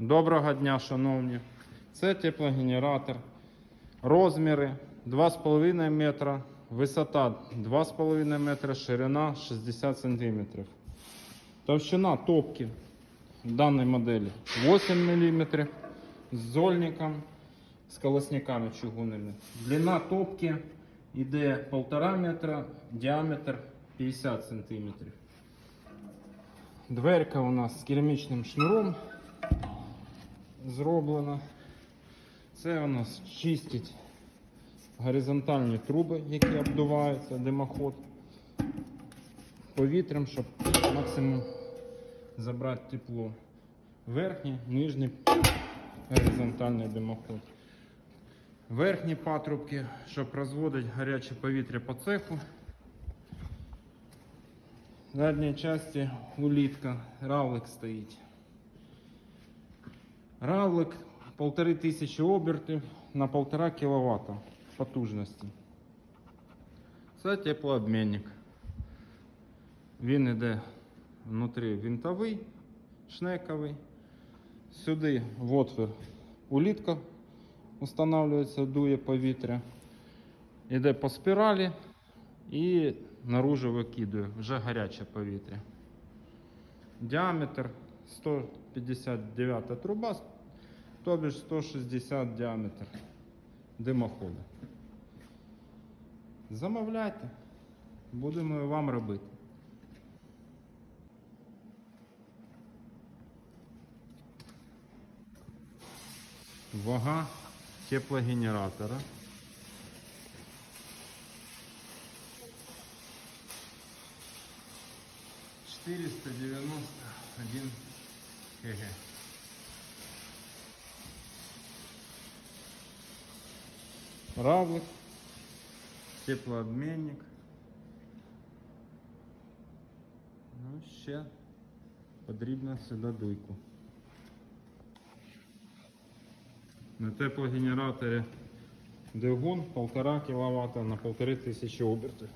Доброго дня, шановні. Це теплогенератор. Розміри 2,5 метра, висота 2,5 метра, ширина 60 см. Товщина топки даної моделі 8 мм з зольником, з колосниками чугунними. Длина топки йде 1,5 метра, діаметр 50 см. Дверка у нас з керамічним шнуром зроблена. Це у нас чистить горизонтальні труби, які обдуваються, димоход повітрям, щоб максимум забрати тепло. Верхній, нижній горизонтальний димоход. Верхні патрубки, щоб розводити гаряче повітря по цеху. В задній часті улітка, равлик стоїть. Равлик 1500 обертів на 1,5 кВт потужності. Це теплообмінник. Він іде внутрі винтовий, шнековий. Сюди в отвір улітка встановлюється, дує повітря. Іде по спіралі і наружу викидує вже гаряче повітря. Діаметр 159 труба, тобі ж 160 діаметр димоходу. Замовляйте, будемо вам робити. Вага теплогенератора. Четыреста девяносто один кг. Равлик, теплообмінник. Ну, ще потрібно сюди дуйку. На теплогенераторі двигун 1,5 кВт на 1500 обертів.